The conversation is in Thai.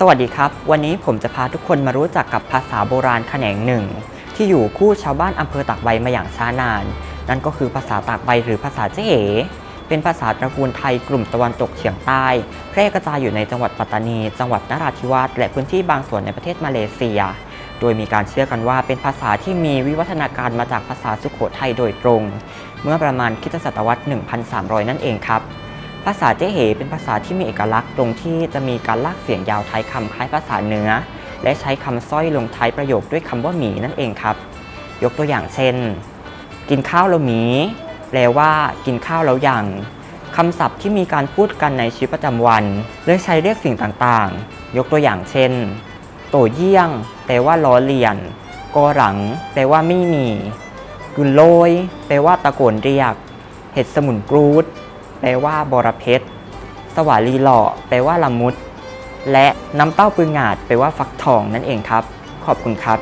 สวัสดีครับ วันนี้ผมจะพาทุกคนมารู้จักกับภาษาโบราณแขนงหนึ่ง ที่อยู่คู่ชาวบ้านอำเภอตากใบมาอย่างช้านาน นั่นก็คือภาษาตากใบหรือภาษาเจ๊เป็นภาษาตระกูลไทยกลุ่มตะวันตกเฉียงใต้ แพร่กระจายอยู่ในจังหวัดปัตตานี จังหวัดนราธิวาสและพื้นที่บางส่วนในประเทศมาเลเซีย โดยมีการเชื่อกันว่าเป็นภาษาที่มีวิวัฒนาการมาจากภาษาสุโขทัยโดยตรง เมื่อประมาณคริสตศตวรรษ 1,300 นั่นเองครับ ภาษาเจ๊เหเป็นภาษาที่มีเอกลักษณ์ตรงที่จะมีการลากเสียงยาวท้ายคำคล้ายภาษาเนื้อ และใช้คำสร้อยลงท้ายประโยคด้วยคำว่าหมีนั่นเองครับ ยกตัวอย่างเช่น กินข้าวแล้วหมีแปลว่า กินข้าวแล้วยังคำศัพท์ที่มีการพูดกันในชีวิตประจำวันและใช้เรียกสิ่งต่างๆ ยกตัวอย่างเช่น โตเยี่ยง แปลว่าล้อเลียนกอหลัง แปลว่าไม่มีกุนโลย แปลว่าตะโกนเรียก เห็ดสมุนกรูด แปลว่าบรเพชร สวารีหล่อ แปลว่าละมุด และน้ำเต้าปืงาด แปลว่าฟักทองนั่นเองครับ ขอบคุณครับ